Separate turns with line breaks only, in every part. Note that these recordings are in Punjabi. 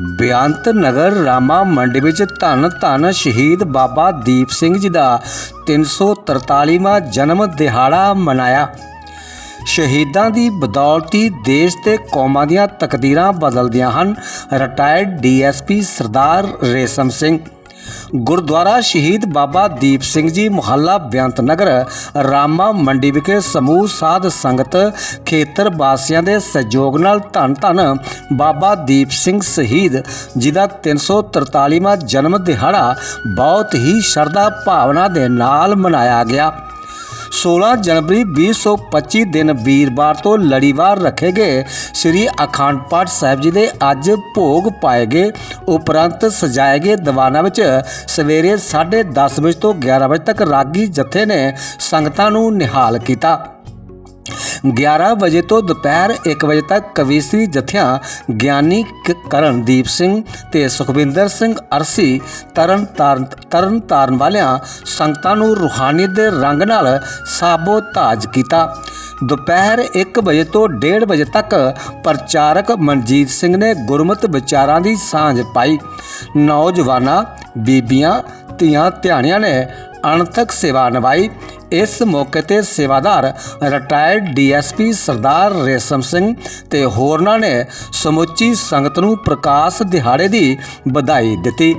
ਬੇਅੰਤ ਨਗਰ ਰਾਮਾ ਮੰਡੀ ਵਿੱਚ ਧੰਨ ਧੰਨ ਸ਼ਹੀਦ ਬਾਬਾ ਦੀਪ ਸਿੰਘ ਜੀ ਦਾ 343ਵਾਂ ਜਨਮ ਦਿਹਾੜਾ ਮਨਾਇਆ। ਸ਼ਹੀਦਾਂ ਦੀ ਬਦੌਲਤੀ ਦੇਸ਼ ਤੇ ਕੌਮਾਂ ਦੀਆਂ ਤਕਦੀਰਾਂ ਬਦਲਦੀਆਂ ਹਨ ਰਿਟਾਇਰਡ ਡੀਐਸਪੀ ਸਰਦਾਰ ਰੇਸ਼ਮ ਸਿੰਘ। ਗੁਰਦੁਆਰਾ ਸ਼ਹੀਦ ਬਾਬਾ ਦੀਪ ਸਿੰਘ ਜੀ ਮੁਹੱਲਾ ਬੇਅੰਤ ਨਗਰ, ਰਾਮਾ ਮੰਡੀ ਵਿਖੇ ਸਮੂਹ ਸਾਧ ਸੰਗਤ ਖੇਤਰ ਵਾਸੀਆਂ ਦੇ ਸਹਿਯੋਗ ਨਾਲ ਧੰਨ ਧੰਨ ਬਾਬਾ ਦੀਪ ਸਿੰਘ ਸ਼ਹੀਦ ਜੀ ਦਾ 343ਵਾਂ ਜਨਮ ਦਿਹਾੜਾ ਬਹੁਤ ਹੀ ਸ਼ਰਧਾ ਭਾਵਨਾ ਦੇ ਨਾਲ ਮਨਾਇਆ ਗਿਆ। 16 ਜਨਵਰੀ 2025 ਦਿਨ ਵੀਰਵਾਰ ਤੋਂ ਲੜੀਵਾਰ ਰੱਖੇ ਗਏ ਸ੍ਰੀ ਅਖੰਡ ਪਾਠ ਸਾਹਿਬ ਜੀ ਦੇ ਅੱਜ ਭੋਗ ਪਾਏ ਗਏ। ਉਪਰੰਤ ਸਜਾਏ ਗਏ ਦੀਵਾਨਾਂ ਵਿੱਚ ਸਵੇਰੇ 10:30 ਵਜੇ ਤੋਂ 11 ਵਜੇ ਤੱਕ ਰਾਗੀ ਜਥੇ ਨੇ ਸੰਗਤਾਂ ਨੂੰ ਨਿਹਾਲ ਕੀਤਾ। 11 ਵਜੇ ਤੋਂ ਦੁਪਹਿਰ 1 ਵਜੇ ਤੱਕ ਕਵੀਸ਼ਰੀ ਜਥਿਆਂ, ਗਿਆਨੀ ਕਰਨਦੀਪ ਸਿੰਘ ਤੇ ਸੁਖਵਿੰਦਰ ਸਿੰਘ ਅਰਸੀ ਤਰਨ ਤਾਰਨ ਤਰਨ ਤਾਰਨ ਵਾਲਿਆਂ ਸੰਗਤਾਂ ਨੂੰ ਰੂਹਾਨੀਅਤ ਦੇ ਰੰਗ ਨਾਲ ਸਾਬੋਤਾਜ ਕੀਤਾ। ਦੁਪਹਿਰ 1 ਵਜੇ ਤੋਂ 1:30 ਵਜੇ ਤੱਕ ਪ੍ਰਚਾਰਕ ਮਨਜੀਤ ਸਿੰਘ ਨੇ ਗੁਰਮਤਿ ਵਿਚਾਰਾਂ ਦੀ ਸਾਂਝ ਪਾਈ। ਨੌਜਵਾਨਾਂ, ਬੀਬੀਆਂ, ਧੀਆਂ, ਧਿਆਣਿਆਂ ਨੇ ਅਣਥਕ ਸੇਵਾ ਨਿਭਾਈ। ਇਸ ਮੌਕੇ ਤੇ ਸੇਵਾਦਾਰ ਰਿਟਾਇਰਡ ਡੀਐਸਪੀ ਸਰਦਾਰ ਰੇਸ਼ਮ ਸਿੰਘ ਤੇ ਹੋਰਨਾਂ ਨੇ ਸਮੁੱਚੀ ਸੰਗਤ ਨੂੰ ਪ੍ਰਕਾਸ਼ ਦਿਹਾੜੇ ਦੀ ਵਧਾਈ ਦਿੱਤੀ।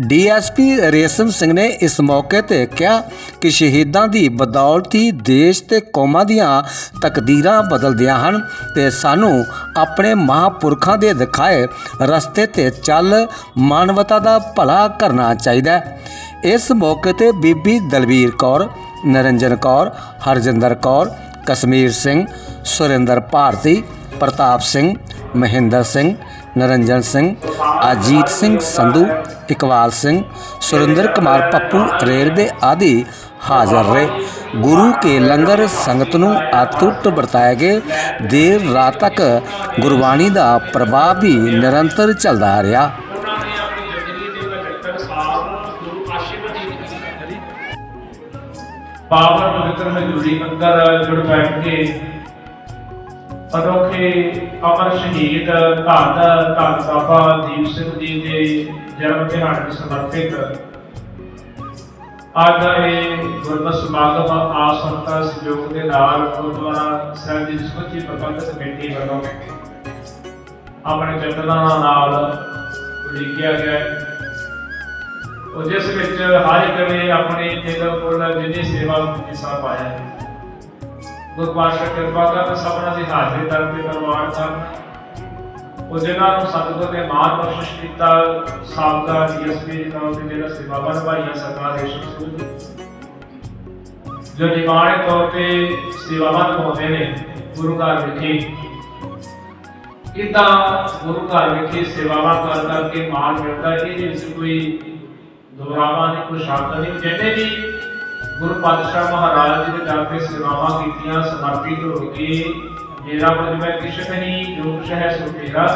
ਡੀਐਸਪੀ ਰੇਸ਼ਮ ਸਿੰਘ ਨੇ ਇਸ ਮੌਕੇ ਤੇ ਕਿਹਾ ਕਿ ਸ਼ਹੀਦਾਂ ਦੀ ਬਦੌਲਤ ਹੀ ਦੇਸ਼ ਤੇ ਕੌਮਾਂ ਦੀਆਂ ਤਕਦੀਰਾਂ ਬਦਲਦੀਆਂ ਹਨ ਤੇ ਸਾਨੂੰ ਆਪਣੇ ਮਹਾਂਪੁਰਖਾਂ ਦੇ ਦਿਖਾਏ ਰਸਤੇ ਤੇ ਚੱਲ ਮਾਨਵਤਾ ਦਾ ਭਲਾ ਕਰਨਾ ਚਾਹੀਦਾ ਹੈ। ਇਸ ਮੌਕੇ ਤੇ ਬੀਬੀ ਦਲਵੀਰ ਕੌਰ, ਨਰਿੰਜਨ ਕੌਰ, ਹਰਜਿੰਦਰ ਕੌਰ, ਕਸ਼ਮੀਰ ਸਿੰਘ, ਸੁਰਿੰਦਰ ਭਾਰਤੀ, ਪ੍ਰਤਾਪ ਸਿੰਘ, ਮਹਿੰਦਰ ਸਿੰਘ ਨਰਿੰਜਨ ਸਿੰਘ, ਅਜੀਤ ਸਿੰਘ ਸੰਧੂ, ਇਕਬਾਲ ਸਿੰਘ, ਸੁਰਿੰਦਰ ਕੁਮਾਰ ਪੱਪੂ ਰੇਲਵੇ ਆਦਿ ਹਾਜ਼ਰ ਰਹੇ। ਗੁਰੂ ਕੇ ਲੰਗਰ ਸੰਗਤ ਨੂੰ ਅਤੁੱਟ ਵਰਤਾਏ ਗਏ। ਦੇਰ ਰਾਤ ਤੱਕ ਗੁਰਬਾਣੀ ਦਾ ਪ੍ਰਭਾਵ ਵੀ ਨਿਰੰਤਰ ਚੱਲਦਾ ਰਿਹਾ।
ਪਾਵਨ ਪਵਿੱਤਰ ਹਜ਼ੂਰੀ ਅੰਦਰ ਜੁੜ ਬੈਠ ਕੇ ਅਨੋਖੇ ਅਮਰ ਸ਼ਹੀਦ ਧੰਨ ਧੰਨ ਬਾਬਾ ਦੀਪ ਸਿੰਘ ਜੀ ਦੇ ਜਨਮ ਦਿਹਾੜੇ ਨੂੰ ਸਮਰਪਿਤ। ਅੱਜ ਇਹ ਗੁਰਮਤਿ ਸਮਾਗਮ ਆਪ ਸਹਿਯੋਗ ਦੇ ਨਾਲ ਗੁਰਦੁਆਰਾ ਸਾਹਿਬ ਦੀ ਸਮੁੱਚੀ ਪ੍ਰਬੰਧਕ ਕਮੇਟੀ ਵੱਲੋਂ ਆਪਣੇ ਯਤਨਾਂ ਨਾਲ ਉਲੀਕਿਆ ਗਿਆ ਉਹ ਜਿਸ ਵਿੱਚ ਹਰ ਇੱਕ ਨੇ ਆਪਣੇ ਦਿਲ ਕੋਲ ਜਿੰਨੀ ਸੇਵਾ ਵਿੱਚ ਹਿੱਸਾ ਪਾਇਆ ਹੈ। ਗੁਰਪਾਸ਼ਾ ਕਿਰਪਾ ਕਰਨ ਸਭਨਾਂ ਦੀ ਹਾਜ਼ਰੀ ਦਰ ਤੇ ਪਰਵਾਰ ਕਰਨ ਉਹ ਜਿਨ੍ਹਾਂ ਨੂੰ ਸਤਿਗੁਰ ਨੇ ਮਾਨ ਬਖਸ਼ਿਸ਼ ਕੀਤਾ, ਸਾਬਕਾ ਡੀਐਸਪੀ ਨਾਲ ਤੇ ਜਿਹੜਾ ਸੇਵਾਵਾਂ ਨਿਭਾਈਆਂ ਸਰਕਾਰ ਰੇਸ਼ਮ ਸਿੰਘ ਜੋ ਨਿਮਾਣੇ ਤੌਰ ਤੇ ਸੇਵਾਵਾਂ ਨਿਭਾਉਂਦੇ ਨੇ ਗੁਰੂ ਘਰ ਵਿਖੇ ਕਿਦਾਂ ਗੁਰੂ ਘਰ ਵਿਖੇ ਸੇਵਾਵਾਂ ਕਰ ਕਰਕੇ ਮਾਣ ਮਿਲਦਾ ਹੈ। ਇਹਦੇ ਵਿੱਚ ਕੋਈ ਦੁਹਰਾਵਾ ਨਹੀਂ ਕੋਈ ਸ਼ਬਦ ਨਹੀਂ ਜਿੰਨੇ ਵੀ ਗੁਰੂ ਪਾਤਸ਼ਾਹ ਮਹਾਰਾਜ ਜੀ ਦੇ ਦਰ ਤੇ ਸੇਵਾਵਾਂ ਕੀਤੀਆਂ, ਸਮਰਪਿਤ ਹੋ ਕੇ। ਮੇਰਾ ਮਨ ਮੈਂ ਕਿਛ ਨਹੀਂ ਜੋ ਕੁਛ ਹੈ ਸੋ ਤੇਰਾ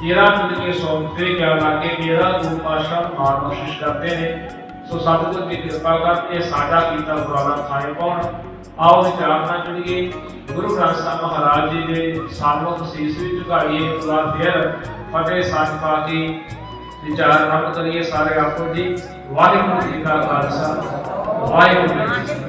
ਤੇਰਾ ਤੁਧ ਕੇ ਸੌਂਪੇ ਕਿਆ ਲਾਗੇ, ਮੇਰਾ ਗੁਰੂ ਪਾਤਸ਼ਾਹ ਮਾਣ ਬਖਸ਼ਿਸ਼ ਕਰਦੇ ਨੇ। ਸੋ ਸਤਿਗੁਰ ਦੀ ਕਿਰਪਾ ਕਰਕੇ ਸਾਡਾ ਕੀਤਾ ਪੁਰਾਣਾ ਖਾਏ ਪਾਉਣ ਆਓ ਵਿਚਾਰਨਾ ਜੁੜੀਏ ਗੁਰੂ ਗ੍ਰੰਥ ਸਾਹਿਬ ਮਹਾਰਾਜ ਜੀ ਦੇ ਸਾਹਮਣੇ ਸੀਸ ਵੀ ਝੁਕਾਈਏ ਇੱਕ ਫਿਰ ਫਤਿਹ ਸੱਚ ਪਾ ਕੇ ਵਿਚਾਰ ਆਰੰਭ ਕਰੀਏ ਸਾਰੇ ਆਪੋ ਜੀ। ਵਾਹਿਗੁਰੂ ਜੀ ਕਾ ਖਾਲਸਾ। ਵਾਹਿਗੁਰੂ ਜੀ ਕੀ ਫਤਿਹ